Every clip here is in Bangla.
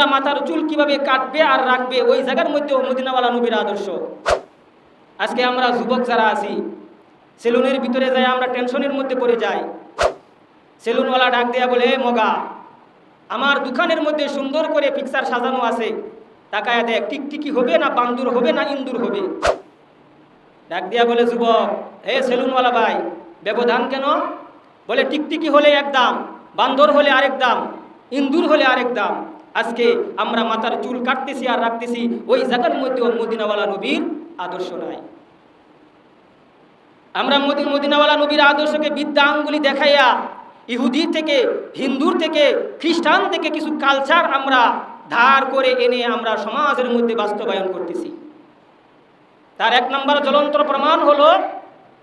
তোমরা মাথার চুল কীভাবে কাটবে আর রাখবে, ওই জায়গার মধ্যেও মদিনাওয়ালা নবীর আদর্শ। আজকে আমরা যুবক যারা আছি, সেলুনের ভিতরে যাই আমরা টেনশনের মধ্যে পড়ে যাই। সেলুনওয়ালা ডাক দেয়া বলে, "এ মগা, আমার দোকানের মধ্যে সুন্দর করে পিকচার সাজানো আছে। তাকায় দেখ টিকটিকি হবে না বান্দুর হবে না ইন্দুর হবে? ডাক দিয়া বলে, যুবক হে সেলুনওয়ালা ভাই, ব্যবধান কেন? বলে টিকটিকি হলে এক দাম, বান্দর হলে আরেক দাম, ইন্দুর হলে আরেক দাম। আজকে আমরা মাথার চুল কাটতেছি আর রাখতেছি, ওই জায়গার মধ্যেও মদিনাওয়ালা নবীর আদর্শ নাই। আমরা মদি মদিনাওয়ালা নবীর আদর্শকে বিদ্যা আঙ্গুলি দেখাইয়া ইহুদি থেকে, হিন্দুর থেকে, খ্রিস্টান থেকে কিছু কালচার আমরা ধার করে এনে আমরা সমাজের মধ্যে বাস্তবায়ন করতেছি। তার এক নম্বর জ্বলন্ত প্রমাণ হলো,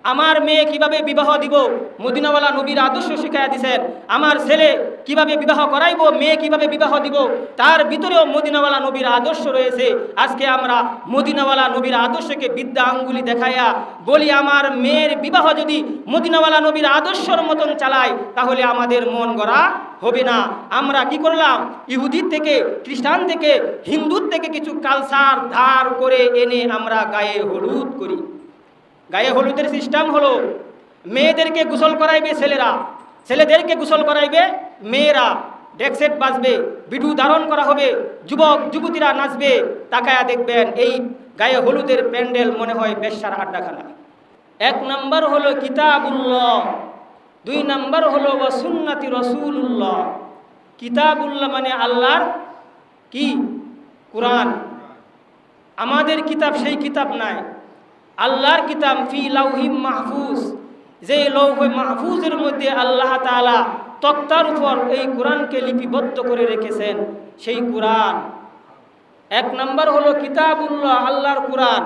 আমার মেয়ে কীভাবে বিবাহ দিব? মদিনাওয়ালা নবীর আদর্শ শিখাইয়া দিছেন, আমার ছেলে কীভাবে বিবাহ করাইব, মেয়ে কীভাবে বিবাহ দিব, তার ভিতরেও মদিনাওয়ালা নবীর আদর্শ রয়েছে। আজকে আমরা মদিনাওয়ালা নবীর আদর্শকে বিদ্যা আঙ্গুলি দেখাইয়া বলি, আমার মেয়ের বিবাহ যদি মদিনাওয়ালা নবীর আদর্শর মতন চালায়, তাহলে আমাদের মন গড়া হবে না। আমরা কি করলাম? ইহুদির থেকে, খ্রিস্টান থেকে, হিন্দুর থেকে কিছু কালচার ধার করে এনে আমরা গায়ে হলুদ করি। গায়ে হলুদের সিস্টেম হলো, মেয়েদেরকে গোসল করাইবে ছেলেরা। ছেলেদেরকে গোসল করাইবে মেয়েরা ডেকসেট বাজবে বিডু ধারণ করা হবে, যুবক, যুবতীরা নাচবে, তাকায়া দেখবেন এই গায়ে হলুদের প্যান্ডেল মনে হয় বেশ্যার আড্ডাখানা। এক নম্বর হলো কিতাবুল্লাহ, দুই নম্বর হলো সুন্নাতি রসুল্লাহ কিতাবুল্লাহ মানে আল্লাহর কি? কোরআন। আমাদের কিতাব সেই কিতাব নাই। আল্লাহর কিতাব ফি লাউহিম মাহফুজ যে লৌহ মাহফুজের মধ্যে আল্লাহ তাআলা তক্তার উপর এই কোরআনকে লিপিবদ্ধ করে রেখেছেন সেই কোরআন। এক নম্বর হলো কিতাবুল্লাহ, আল্লাহর কোরআন।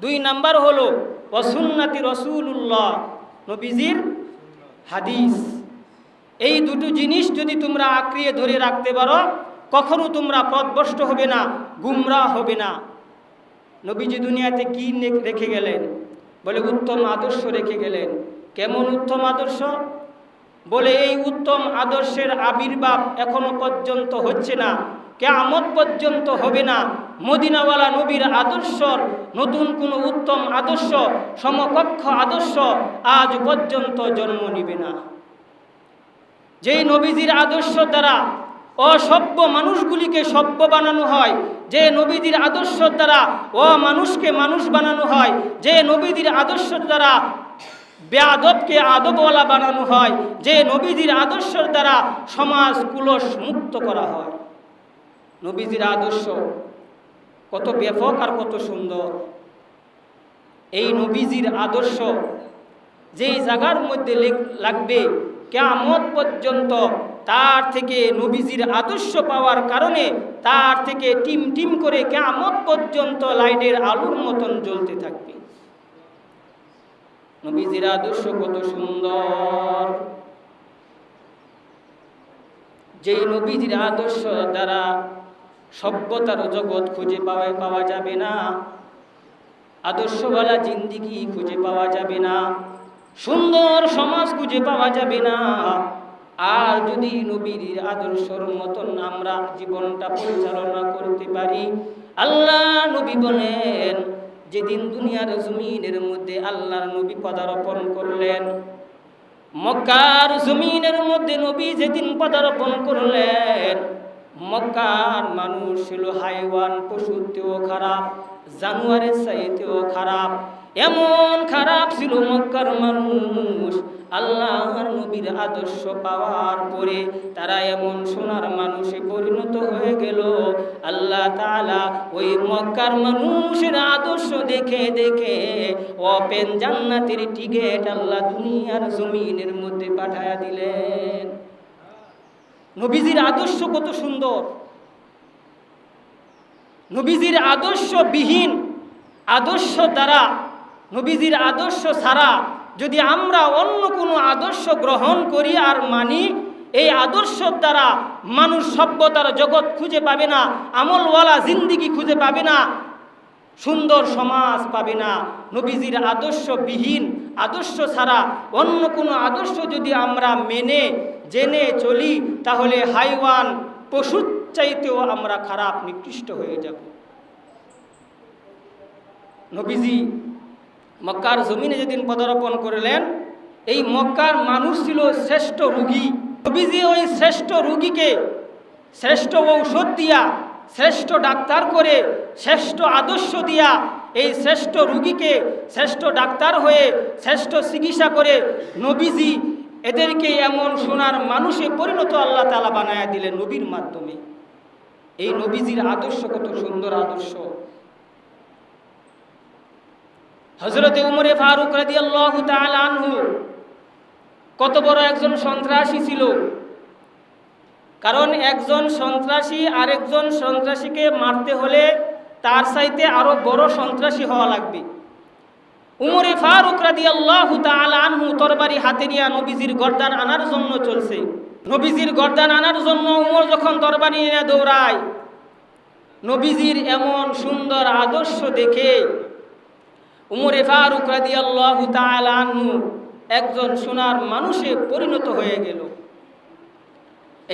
দুই নম্বর হলো ওসুন্নাতি রসুল্লাহ নবীজির হাদিস। এই দুটো জিনিস যদি তোমরা আঁকড়িয়ে ধরে রাখতে পারো, কখনো তোমরা পথভ্রষ্ট হবে না গুমরা হবে না। নবীজি দুনিয়াতে কি রেখে গেলেন? বলে উত্তম আদর্শ রেখে গেলেন। কেমন উত্তম আদর্শ? বলে এই উত্তম আদর্শের আবির্ভাব এখনও পর্যন্ত হচ্ছে না, কেয়ামত পর্যন্ত হবে না। মদিনাওয়ালা নবীর আদর্শর নতুন কোনো উত্তম আদর্শ, সমকক্ষ আদর্শ আজ পর্যন্ত জন্ম নিবে না। যেই নবীজির আদর্শ দ্বারা অসভ্য মানুষগুলিকে সভ্য বানানো হয়, যে নবীজির আদর্শ দ্বারা অমানুষকে মানুষ বানানো হয়, যে নবীজির আদর্শ দ্বারা বেআদবকে আদবওয়ালা বানানো হয়, যে নবীজির আদর্শের দ্বারা সমাজ কুলস মুক্ত করা হয়। নবীজির আদর্শ কত ব্যাপক আর কত সুন্দর। এই নবীজির আদর্শ যেই জায়গার মধ্যে লেগ- লাগবে কেমন পর্যন্ত তার থেকে নবীজির আদর্শ পাওয়ার কারণে তার থেকে টিম টিম করে কেমন পর্যন্ত লাইটের আলুর মতন জ্বলতে থাকবে। নবীজির আদর্শ কত সুন্দর। যেই নবীজির আদর্শ দ্বারা সভ্যতার জগৎ খুঁজে পাওয়া পাওয়া যাবে না, আদর্শওয়ালা জিন্দিগি খুঁজে পাওয়া যাবে না, সুন্দর সমাজ খুঁজে পাওয়া যাবে না। আর যদি নবীর আদর্শর মতন আমরা জীবনটা পরিচালনা করতে পারি, আল্লাহ নবী বলেন যেদিন দুনিয়ার জমিনের মধ্যে আল্লাহর নবী পদারোপণ করলেন, মক্কার জমিনের মধ্যে নবী যেদিন পদারোপণ করলেন, মক্কার মানুষ ছিল হাইওয়ান পশুতেও খারাপ, জানুয়ারের চাইতেও খারাপ, এমন খারাপ ছিল মক্কার মানুষ আল্লাহর নবীর আদর্শ পাওয়ার পরে তারা এমন সোনার মানুষে পরিণত হয়ে গেল। আল্লাহ তালা ওই মক্কার মানুষের আদর্শ দেখে দেখে ওপেন জান্নাতের টিকেট আল্লাহ দুনিয়ার জমিনের মধ্যে পাঠায়া দিলেন। নবীজির আদর্শ কত সুন্দর। নবীজির আদর্শবিহীন আদর্শ দ্বারা, নবীজির আদর্শ ছাড়া যদি আমরা অন্য কোনো আদর্শ গ্রহণ করি আর মানি, এই আদর্শের দ্বারা মানুষ সভ্যতার জগৎ খুঁজে পাবে না, আমলওয়ালা জিন্দিগি খুঁজে পাবে না, সুন্দর সমাজ পাবে না, নবীজির আদর্শবিহীন, আদর্শ ছাড়া অন্য কোনো আদর্শ যদি আমরা মেনে, জেনে চলি, তাহলে হাইওয়ান পশুর চাইতেও আমরা খারাপ, নিকৃষ্ট হয়ে যাব। নবীজি মক্কার জমিনে যেদিন পদার্পণ করলেন, এই মক্কার মানুষ ছিল শ্রেষ্ঠ রুগী। নবীজি ওই শ্রেষ্ঠ রুগীকে শ্রেষ্ঠ ঔষধ দিয়া, শ্রেষ্ঠ ডাক্তার করে, শ্রেষ্ঠ আদর্শ দিয়া এই শ্রেষ্ঠ রুগীকে শ্রেষ্ঠ ডাক্তার হয়ে, শ্রেষ্ঠ চিকিৎসা করে নবীজি এদেরকে এমন সোনার মানুষে পরিণত আল্লাহ তালা বানায়া দিলেন নবীর মাধ্যমে। এই নবীজির আদর্শ কত সুন্দর আদর্শ। হজরতে উমরে ফারুক রাদি আল্লাহ আনহু কত বড় একজন সন্ত্রাসী ছিল। কারণ একজন সন্ত্রাসী আরেকজন সন্ত্রাসীকে মারতে হলে তার সাইতে আরও বড় সন্ত্রাসী হওয়া লাগবে। উমরে ফারুক রাদি আল্লাহ আনহু তরবারি হাতে নিয়ে নবীজির গর্দান আনার জন্য চলছে। নবীজির গর্দান আনার জন্য উমর যখন তরবারি নিয়ে দৌড়ায়, নবীজির এমন সুন্দর আদর্শ দেখে উমরে ফারুক রাদি আল্লাহ আনহু একজন সোনার মানুষে পরিণত হয়ে গেল।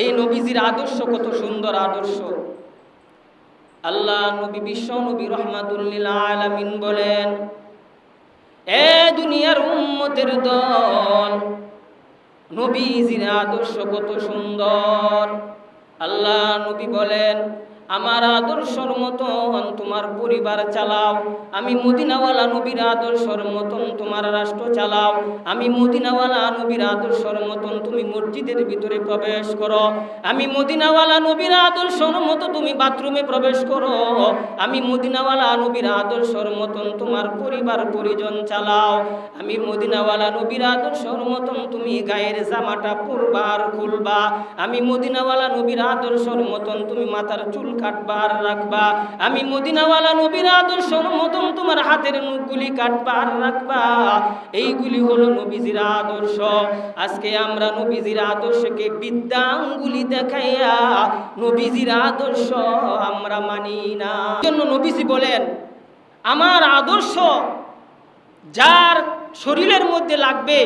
এই নবীজির আদর্শ কত সুন্দর আদর্শ। আল্লাহ নবী বিশ্ব নবী রহমাতুল্লিল বলেন, এ দুনিয়ার উম্মতের দল, নবীজির আদর্শ কত সুন্দর। আল্লাহ নবী বলেন আমার আদর্শর মতন তোমার পরিবার চালাও। আমি মদিনাওয়ালা নবীর আদর্শর মতন তোমার রাষ্ট্র চালাও। আমি মদিনাওয়ালা নবীর আদর্শর মতন তুমি মসজিদের ভিতরে প্রবেশ করো। আমি মদিনাওয়ালা নবীর আদর্শর মতো তুমি বাথরুমে প্রবেশ করো। আমি মদিনাওয়ালা নবীর আদর্শর মতন তোমার পরিবার পরিজন চালাও। আমি মদিনাওয়ালা নবীর আদর্শর মতন তুমি গায়ের জামাটা পরবার খুলবা। আমি মদিনাওয়ালা নবীর আদর্শর মতন তুমি মাথার চুল কাটবার রাখবা। আমি মদিনাওয়ালা নবীর আদর্শর মতন তোমার হাতের মুখগুলি কাটবার রাখবা। এইগুলি হলো নবীজির আদর্শ। আজকে আমরা নবীজির আদর্শকে বিদ্যাঙ্গুলি দেখাইয়া নবীজির আদর্শ আমরা মানি না। জন্য নবীজি বলেন, আমার আদর্শ যার শরীরের মধ্যে লাগবে,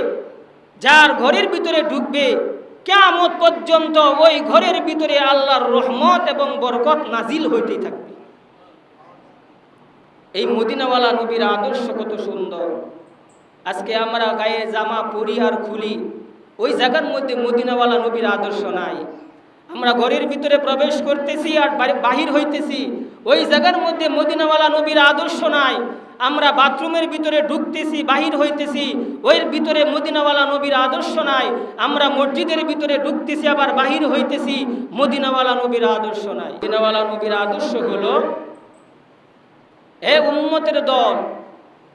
যার ঘরের ভিতরে ঢুকবে কেমত পর্যন্ত ওই ঘরের ভিতরে আল্লাহর রহমত এবং বরকত নাজিল হইতেই থাকবে। এই মদিনাওয়ালা নবীর আদর্শ কত সুন্দর। আজকে আমরা গায়ে জামা পরি আর খুলি, ওই জায়গার মধ্যে মদিনাওয়ালা নবীর আদর্শ নাই। আমরা ঘরের ভিতরে প্রবেশ করতেছি আর বাহির হইতেছি, ওই জায়গার মধ্যে মদিনাওয়ালা নবীর আদর্শ নাই। আমরা বাথরুমের ভিতরে ঢুকতেছি, বাহির হইতেছি ওই ভিতরে মদিনাওয়ালা নবীর আদর্শ নাই। আমরা মসজিদের ভিতরে ঢুকতেছি, আবার বাহির হইতেছি, মদিনাওয়ালা নবীর আদর্শ নাই। মদিনাওয়ালা নবীর আদর্শ হলো এ উন্মতের দল,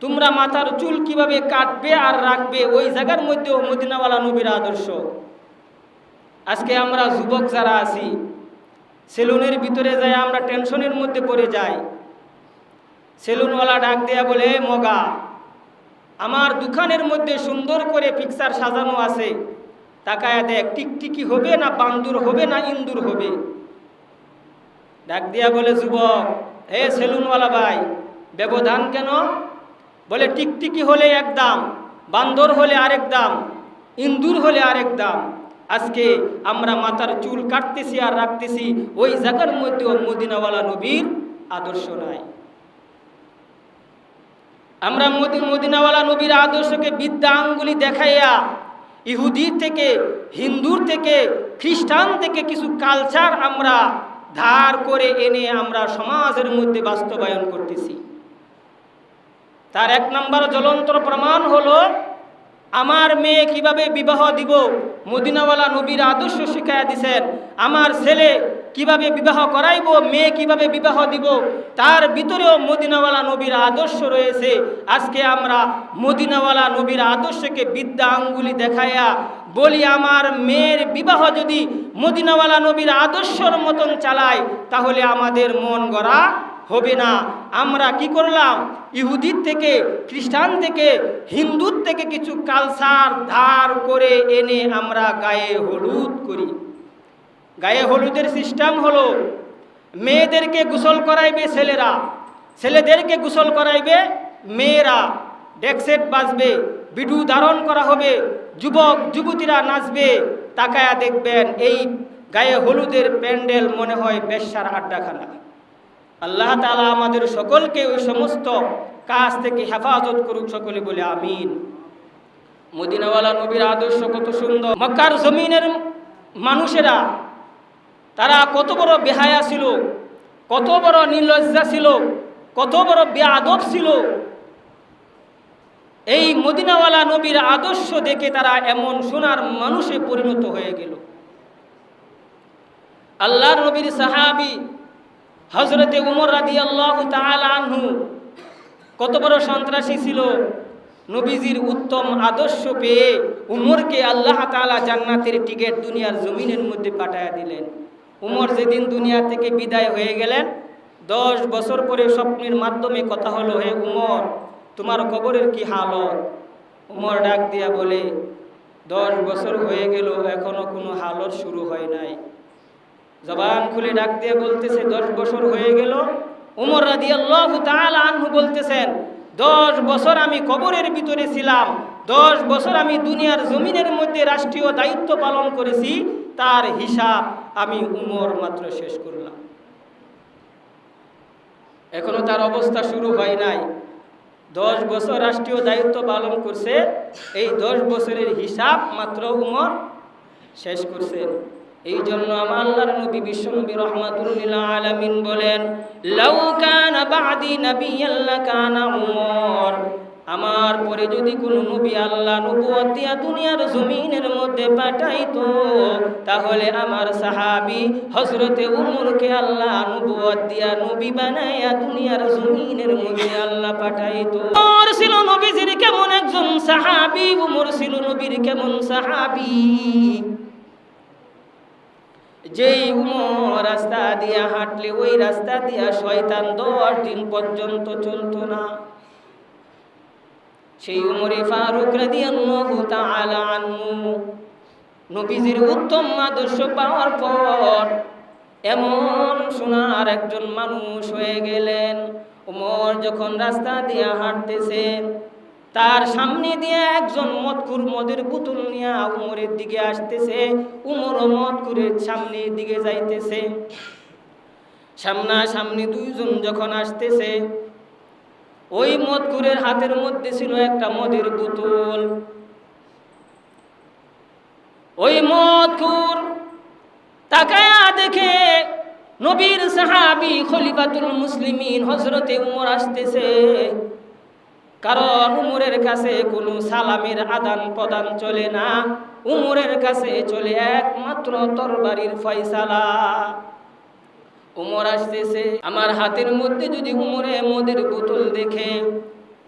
তোমরা মাথার চুল কীভাবে কাটবে আর রাখবে, ওই জায়গার মধ্যেও মদিনাওয়ালা নবীর আদর্শ। আজকে আমরা যুবক যারা আছি, সেলুনের ভিতরে যাই, আমরা টেনশনের মধ্যে পড়ে যাই। সেলুনওয়ালা ডাক দেয়া বলে মগা, আমার দোকানের মধ্যে সুন্দর করে পিকচার সাজানো আছে। তাকায়া দেখ, টিকটিকি হবে না বান্দুর হবে না ইন্দুর হবে? ডাক দিয়া বলে, যুবক হে সেলুনওয়ালা ভাই, ব্যবধান কেন? বলে, টিকটিকি হলে এক দাম, বান্দর হলে আরেক দাম, ইন্দুর হলে আরেক দাম। আজকে আমরা মাথার চুল কাটতেছি আর রাখতেছি, ওই জায়গার মধ্যেও মদিনাওয়ালা নবীর আদর্শ নাই। আমরা মদি মদিনাওয়ালা নবীর আদর্শকে বিদ্যা আঙ্গুলি দেখাইয়া ইহুদি থেকে, হিন্দুর থেকে, খ্রিস্টান থেকে কিছু কালচার আমরা ধার করে এনে আমরা সমাজের মধ্যে বাস্তবায়ন করতেছি। তার এক নম্বর জ্বলন্তর প্রমাণ হলো, আমার মেয়ে কীভাবে বিবাহ দিব? মদিনাওয়ালা নবীর আদর্শ শিখাইয়া দিছেন, আমার ছেলে কীভাবে বিবাহ করাইব, মেয়ে কীভাবে বিবাহ দিব, তার ভিতরেও মদিনাওয়ালা নবীর আদর্শ রয়েছে। আজকে আমরা মদিনাওয়ালা নবীর আদর্শকে বিদ্যা আঙ্গুলি দেখাইয়া বলি, আমার মেয়ের বিবাহ যদি মদিনাওয়ালা নবীর আদর্শর মতন চালায়, তাহলে আমাদের মন গড়া হবে না। আমরা কি করলাম? ইহুদির থেকে, খ্রিস্টান থেকে, হিন্দুর থেকে কিছু কালচার ধার করে এনে আমরা গায়ে হলুদ করি। গায়ে হলুদের সিস্টেম হলো, মেয়েদেরকে গোসল করাইবে ছেলেরা, ছেলেদেরকে গোসল করাইবে মেয়েরা। ডেকসেট বাজবে, বিডু ধারণ করা হবে, যুবক, যুবতীরা নাচবে, তাকায়া দেখবেন এই গায়ে হলুদের প্যান্ডেল মনে হয় বেশ্যার আড্ডাখানা। আল্লাহ তালা আমাদের সকলকে ওই সমস্ত কাজ থেকে হেফাজত করুক সকলে বলে আমিন। মদিনাওয়ালা নবীর আদর্শ কত সুন্দর। মক্কার জমিনের মানুষেরা তারা কত বড় বেহায়া ছিল, কত বড় নির্লজ্জা ছিল, কত বড় বেআদব ছিল। এই মদিনাওয়ালা নবীর আদর্শ দেখে তারা এমন সোনার মানুষে পরিণত হয়ে গেল। আল্লাহর নবীর সাহাবি হজরতে উমর রাজি আল্লাহ আনহু কত বড় সন্ত্রাসী ছিল। নবীজির উত্তম আদর্শ পেয়ে উমরকে আল্লাহ তাআলা জান্নাতের টিকিট দুনিয়ার জমিনের মধ্যে পাঠায়া দিলেন। উমর যেদিন দুনিয়া থেকে বিদায় হয়ে গেলেন, দশ বছর পরে স্বপ্নের মাধ্যমে কথা হলো, হে উমর, তোমার কবরের কি হালত? উমর ডাক দিয়া বলে, দশ বছর হয়ে গেল, এখনও কোনো হালত শুরু হয় নাই। জবান খুলে ডাক দিয়ে বলতেছে, দশ বছর হয়ে গেল। উমর আল্লাহ আনহু বলতেছেন, দশ বছর আমি কবরের ভিতরে ছিলাম, দশ বছর আমি দুনিয়ার জমিনের মধ্যে রাষ্ট্রীয় দায়িত্ব পালন করেছি, তার হিসাব আমি উমর মাত্র শেষ করলাম। এখনও তার অবস্থা শুরু হয় নাই। দশ বছর রাষ্ট্রীয় দায়িত্ব পালন করছে, এই দশ বছরের হিসাব মাত্র উমর শেষ করছেন এই জন্য আমার নবী বিশ্বনবী রহমাতুল্লিল আলামিন বলেন, লাউ কানা আমার পরে যদি কোনো নবী আল্লাহ নবুয়ত দিয়া দুনিয়ার জমিনের মধ্যে পাঠাইতো, তাহলে আমার সাহাবী হযরতে উমরকে আল্লাহ নবুয়ত দিয়া নবী বানাইয়া দুনিয়ার জমিনের মধ্যে আল্লাহ পাঠাইতো। উমর ছিল নবীজির কেমন একজন সাহাবী, উমর ছিল নবীর কেমন সাহাবী? যেই উমর রাস্তা দিয়া হাঁটলে, ওই রাস্তা দিয়া শয়তান দশ দিন পর্যন্ত চলতো না। সেই উমরে ফারুক রাদিয়াল্লাহু তাআলা আনহু নবীজির উত্তম আদর্শ পাওয়ার পর এমন সোনার একজন মানুষ হয়ে গেলেন। উমর যখন রাস্তা দিয়ে হাঁটতেছেন তার সামনে দিয়ে একজন মদকুর মদের বোতল নিয়ে উমরের দিকে আসতেছে। উমর ও মদকুরের সামনের দিকে যাইতেছে। সামনা সামনে দুইজন যখন আসতেছে ওই মদকুরের হাতের মধ্যে ছিল একটা মদের বোতল। ওই মদকুর তাকায়া দেখে নবীর সাহাবি খলিফাতুল মুসলিমিন হজরতে উমর আসতেছে। কারণ উমরের কাছে কোনো সালামের আদান প্রদান চলে না। উমরের কাছে চলে একমাত্র তরবারির ফয়সালা। উমর আসতেছে। আমার হাতের মধ্যে যদি উমরে মদের বোতল দেখে,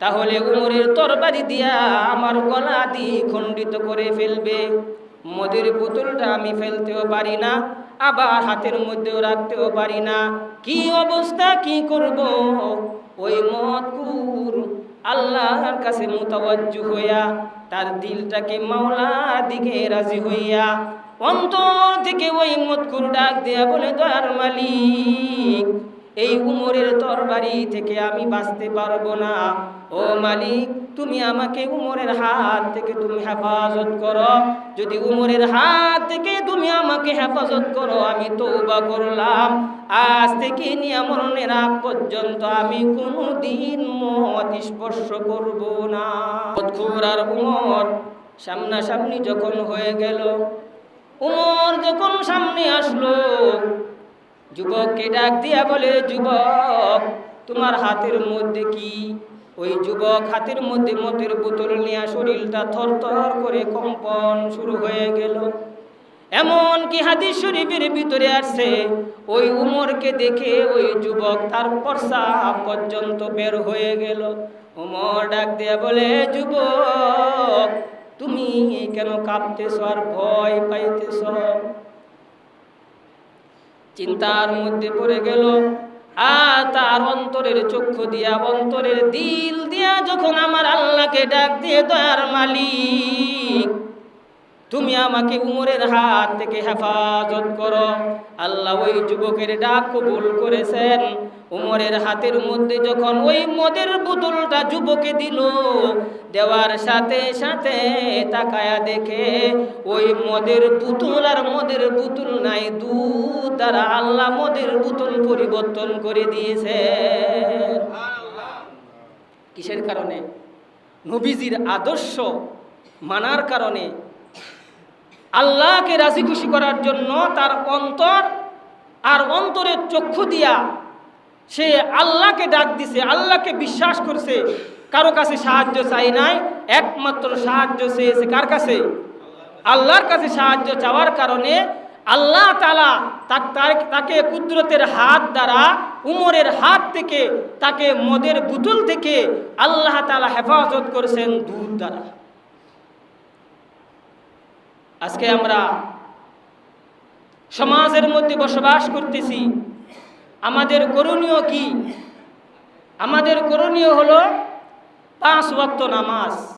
তাহলে উমরের তরবারি দিয়া আমার গলা দি খণ্ডিত করে ফেলবে। মদের বোতলটা আমি ফেলতেও পারি না, আবার হাতের মধ্যেও রাখতেও পারি না। কি অবস্থা, কি করব? ওই মদকুর আল্লাহর কাছে মোতাবজ্জু হইয়া, তার দিলটাকে মাওলার দিকে রাজি হইয়া অন্তর থেকে ওই মতকুর ডাক দেয়া বলে, দয়ার মালিক, এই উমরের তরবারি থেকে আমি বাঁচতে পারব না। ও মালিক, তুমি আমাকে উমরের হাত থেকে তুমি হেফাজত করো। যদি উমরের হাত থেকে তুমি আমাকে হেফাজত করো, আমি তৌবা করলাম। আজ থেকে নিয়ে মরণের আগ পর্যন্ত আমি কোনো দিন মত স্পর্শ করব না। আর উমর সামনাসামনি যখন হয়ে গেল উমর যখন সামনে আসলো, যুবককে ডাক দিয়া বলে, যুবক, তোমার হাতের মধ্যে কি? ওই যুবক হাতের মধ্যে মতের বোতল নিয়ে শরীরটা থরথর করে কম্পন শুরু হয়ে গেল। এমন কি হাদিস শরীফের ভিতরে আসছে, ওই উমরকে দেখে ওই যুবক তার পর্সা পর্যন্ত বের হয়ে গেল। উমর ডাক দিয়া বলে, যুবক তুমি কেন কাঁপতেছ আর ভয় পাইতেছ? চিন্তার মধ্যে পড়ে গেল। আর তার অন্তরের চক্ষু দিয়া, অন্তরের দিল দিয়া যখন আমার আল্লাহকে ডাক দিয়ে তার মালিক তুমি আমাকে উমরের হাত থেকে হেফাজত করো। আল্লাহ ওই যুবকের ডাক কবুল করেছেন। উমরের হাতের মধ্যে যখন ওই মদের বোতলটা যুবকে দিল, দেওয়ার সাথে সাথে তাকায়া দেখে ওই মদের পুতুল আর মদের বোতল নাই, দুধ তারা আল্লাহ মদের বোতল পরিবর্তন করে দিয়েছে। কিসের কারণে? নবীজির আদর্শ মানার কারণে আল্লাহকে রাজি খুশি করার জন্য তার অন্তর আর অন্তরের চক্ষু দিয়া সে আল্লাহকে ডাক দিছে, আল্লাহকে বিশ্বাস করছে। কারও কাছে সাহায্য চাই নাই, একমাত্র সাহায্য চেয়েছে কার কাছে? আল্লাহর কাছে সাহায্য চাওয়ার কারণে আল্লাহ তালা তাক- তার- তাকে কুদরতের হাত দ্বারা, উমরের হাত থেকে, তাকে মদের বুতুল থেকে আল্লাহ তালা হেফাজত করেছেন দুধ দ্বারা। আজকে আমরা সমাজের মধ্যে বসবাস করতেছি। আমাদের করণীয় কি? আমাদের করণীয় হলো পাঁচ ওয়াক্ত নামাজ।